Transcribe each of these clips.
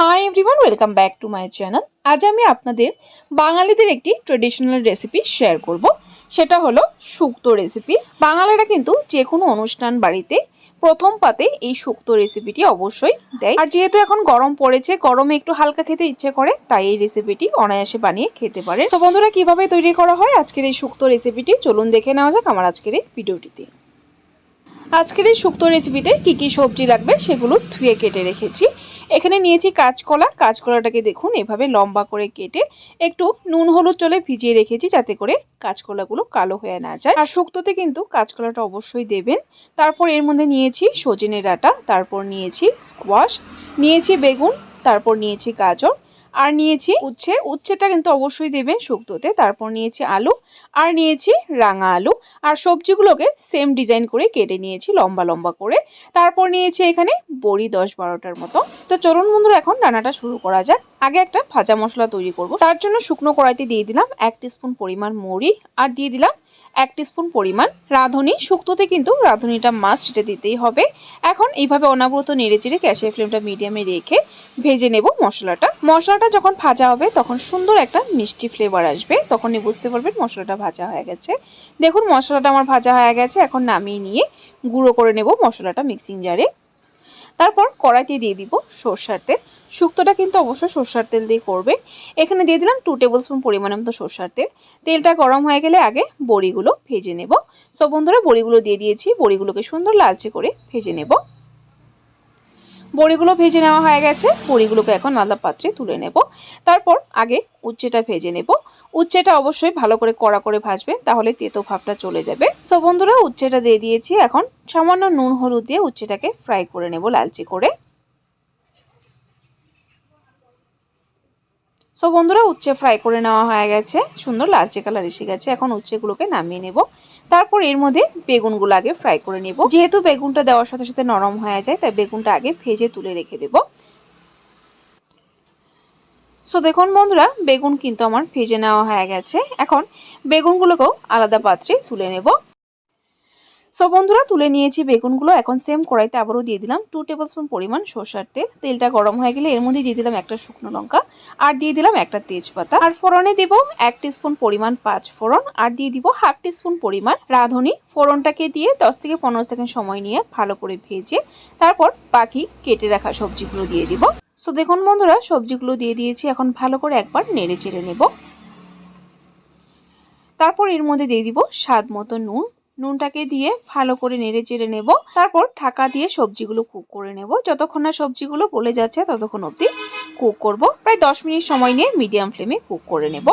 Hi everyone welcome back to my channel আজ আমি আপনাদের বাঙালিদের একটি ট্রেডিশনাল রেসিপি শেয়ার করব। সেটা হলো শুক্তো রেসিপি বাঙালিরা কিন্তু যে কোনো অনুষ্ঠান বাড়িতে প্রথম পাতে এই শুক্তো রেসিপিটি অবশ্যই দেয়। আর যেহেতু এখন গরম পড়েছে, গরমে একটু হালকা খেতে ইচ্ছে করে, তাই এই রেসিপিটি অনায়াসে বানিয়ে খেতে পারে তো বন্ধুরা, কীভাবে তৈরি করা হয় আজকের এই শুক্তো রেসিপিটি চলুন দেখে নেওয়া যাক আমার আজকের এই ভিডিওটিতে আজকের এই শুক্তো রেসিপিতে কি কি সবজি লাগবে সেগুলো ধুয়ে কেটে রেখেছি। এখানে নিয়েছি কাঁচকলা। কাঁচকলাটাকে দেখুন, এভাবে লম্বা করে কেটে একটু নুন হলুদ চলে ভিজিয়ে রেখেছি যাতে করে কাঁচকলাগুলো কালো হয়ে না যায়। আর শুক্তোতে কিন্তু কাঁচকলাটা অবশ্যই দেবেন। তারপর এর মধ্যে নিয়েছি সজনে ডাঁটা, তারপর নিয়েছি স্কোয়াশ নিয়েছি বেগুন, তারপর নিয়েছি গাজর। আর নিয়েছি উচ্ছে। উচ্ছেটা কিন্তু অবশ্যই দেবেন শুক্তোতে, তারপর নিয়েছি আলু, আর নিয়েছি রাঙা আলু। আর সবজিগুলোকে সেম ডিজাইন করে কেটে নিয়েছি লম্বা লম্বা করে। তারপর নিয়েছি এখানে বড়ি দশ বারোটার মতো। তো চলুন বন্ধুরা, এখন রান্নাটা শুরু করা যাক। আগে একটা ভাজা মশলা তৈরি করব। তার জন্য শুকনো কড়াইতে দিয়ে দিলাম এক স্পুন পরিমাণ মৌরি, আর দিয়ে দিলাম এক স্পুন পরিমাণ। রাঁধুনি, শুক্তোতে কিন্তু রাঁধুনিটা মাছ সেটা দিতেই হবে। এখন এইভাবে অনাবরত নেড়ে চেড়ে গ্যাসের ফ্লেমটা মিডিয়ামে রেখে ভেজে নেব মশলাটা। মশলাটা যখন ভাজা হবে, তখন সুন্দর একটা মিষ্টি ফ্লেভার আসবে। তখনই বুঝতে পারবেন মশলাটা ভাজা হয়ে গেছে। দেখুন, মশলাটা আমার ভাজা হয়ে গেছে। এখন নামিয়ে নিয়ে গুঁড়ো করে নেব মশলাটা মিক্সিং জারে তারপর কড়াইতে দিয়ে দিব সর্ষার তেল। শুক্তটা কিন্তু অবশ্যই সর্ষার তেল দিয়ে করবে এখানে দিয়ে দিলাম টু টেবিল স্পুন পরিমাণ মতো সর্ষার তেল। তেলটা গরম হয়ে গেলে আগে বড়িগুলো ভেজে নেব। সো বন্ধুরা, বড়িগুলো দিয়ে দিয়েছি। বড়িগুলোকে সুন্দর লালচে করে ভেজে নেব। বড়িগুলো ভেজে নেওয়া হয়ে গেছে। বড়িগুলোকে এখন আলাদা পাত্রে তুলে নেব। তারপর আগে উচ্ছেটা ভেজে নেব। উচ্ছেটা অবশ্যই ভালো করে কড়া করে ভাজবে তাহলে তেতো ভাবটা চলে যাবে। সো বন্ধুরা, উচ্ছেটা দিয়ে দিয়েছি। এখন সামান্য নুন, হলুদ দিয়ে উচ্ছেটাকে ফ্রাই করে নেব লালচে করে। সো বন্ধুরা, উচ্ছে ফ্রাই করে নেওয়া হয়ে গেছে। সুন্দর লালচে কালার এসে গেছে। এখন উচ্ছেগুলোকে নামিয়ে নেব। তারপর এর মধ্যে বেগুনগুলো আগে ফ্রাই করে নেব। যেহেতু বেগুনটা দেওয়ার সাথে সাথে নরম হয়ে যায়, তাই বেগুনটা আগে ভেজে তুলে রেখে দেব। সো দেখুন বন্ধুরা, বেগুন কিন্তু আমার ভেজে নেওয়া হয়ে গেছে। এখন বেগুনগুলোকেও আলাদা পাত্রে তুলে নেব। সো বন্ধুরা, তুলে নিয়েছি বেগুনগুলো। এখন সেম কড়াইতে আবারও দিয়ে দিলাম টু টেবিল স্পুন পরিমাণ সর্ষার তেল। তেলটা গরম হয়ে গেলে এর মধ্যে দিয়ে দিলাম একটা শুকনো লঙ্কা আর দিয়ে দিলাম একটা তেজপাতা। আর ফোড়নে দিব এক স্পুন পরিমাণ পাঁচ ফোড়ন আর দিয়ে দিব হাফ স্পুন পরিমাণ রাঁধুনি। ফোড়নটাকে দিয়ে দশ থেকে পনেরো সেকেন্ড সময় নিয়ে ভালো করে ভেজে তারপর বাকি কেটে রাখা সবজিগুলো দিয়ে দিব। সো দেখুন বন্ধুরা, সবজিগুলো দিয়ে দিয়েছি। এখন ভালো করে একবার নেড়ে চেড়ে নেব। তারপর এর মধ্যে দিয়ে দিব স্বাদ মতো নুন নুনটাকে দিয়ে ভালো করে নেড়ে চেড়ে নেব। তারপর ঢাকা দিয়ে সবজিগুলো কুক করে নেব। যতক্ষণ না সবজিগুলো গলে যাচ্ছে ততক্ষণ অবধি কুক করব। প্রায় দশ মিনিট সময় নিয়ে মিডিয়াম ফ্লেমে কুক করে নেব।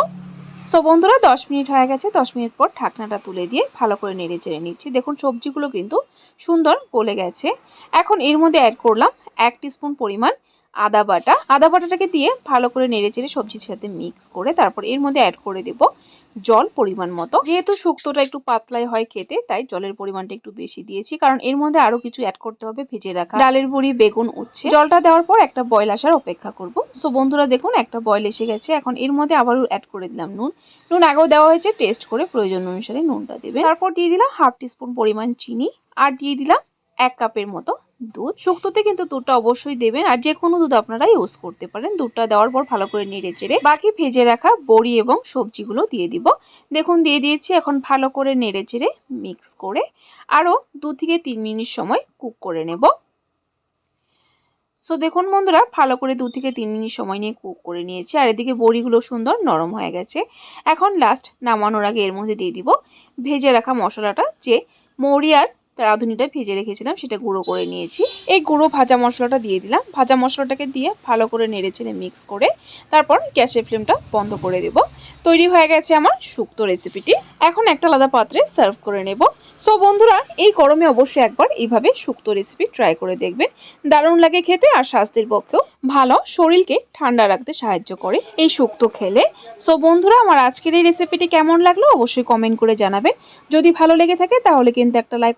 সো বন্ধুরা, দশ মিনিট হয়ে গেছে। দশ মিনিট পর ঢাকনাটা তুলে দিয়ে ভালো করে নেড়ে চেড়ে নিচ্ছি। দেখুন, সবজিগুলো কিন্তু সুন্দর গলে গেছে। এখন এর মধ্যে অ্যাড করলাম এক স্পুন পরিমাণ আদা বাটা। আদা বাটাটাকে দিয়ে ভালো করে নেড়ে চেড়ে সবজির সাথে মিক্স করে তারপর এর মধ্যে অ্যাড করে দেব জল পরিমাণ মতো। যেহেতু শুক্তোটা একটু পাতলাই হয় খেতে, তাই জলের পরিমাণটা একটু বেশি দিয়েছি। কারণ এর মধ্যে আরও কিছু অ্যাড করতে হবে, ভেজে রাখা। ডালের বড়ি বেগুন, উচ্ছে। জলটা দেওয়ার পর একটা বয়ল আসার অপেক্ষা করব। সো বন্ধুরা দেখুন, একটা বয়ল এসে গেছে। এখন এর মধ্যে আবারও অ্যাড করে দিলাম নুন। নুন আগেও দেওয়া হয়েছে টেস্ট করে প্রয়োজন অনুসারে নুনটা দেবে তারপর দিয়ে দিলাম হাফ টিস্পুন পরিমাণ চিনি। আর দিয়ে দিলাম এক কাপের মতো দুধ শুক্তোতে কিন্তু দুধটা অবশ্যই দেবেন। আর যে কোনো দুধ আপনারা ইউজ করতে পারেন। দুধটা দেওয়ার পর ভালো করে নেড়ে চেড়ে বাকি ভেজে রাখা বড়ি এবং সবজিগুলো দিয়ে দিব। দেখুন, দিয়ে দিয়েছি। এখন ভালো করে নেড়ে চেড়ে মিক্স করে আরও দু থেকে তিন মিনিট সময় কুক করে নেব। সো দেখুন বন্ধুরা, ভালো করে দু থেকে তিন মিনিট সময় নিয়ে কুক করে নিয়েছি। আর এদিকে বড়িগুলো সুন্দর নরম হয়ে গেছে। এখন লাস্ট নামানোর আগে এর মধ্যে দিয়ে দিব। ভেজে রাখা মশলাটা যে মৌরি আর রাঁধুনিটা ভেজে রেখেছিলাম, সেটা গুঁড়ো করে নিয়েছি। এই গুঁড়ো ভাজা মশলাটা দিয়ে দিলাম। ভাজা মশলাটাকে দিয়ে ভালো করে নেড়ে চেড়ে মিক্স করে তারপর গ্যাসের ফ্লেমটা বন্ধ করে দেব। তৈরি হয়ে গেছে আমার শুক্তো রেসিপিটি এখন একটা আলাদা পাত্রে সার্ভ করে নেব। সো বন্ধুরা, এই গরমে অবশ্যই একবার এইভাবে শুক্তো রেসিপি ট্রাই করে দেখবেন। দারুণ লাগে খেতে আর স্বাস্থ্যের পক্ষেও ভালো। শরীরকে ঠান্ডা রাখতে সাহায্য করে এই শুক্তো খেলে। সো বন্ধুরা, আমার আজকের এই রেসিপিটি কেমন লাগল অবশ্যই কমেন্ট করে জানাবেন। যদি ভালো লেগে থাকে তাহলে কিন্তু একটা লাইক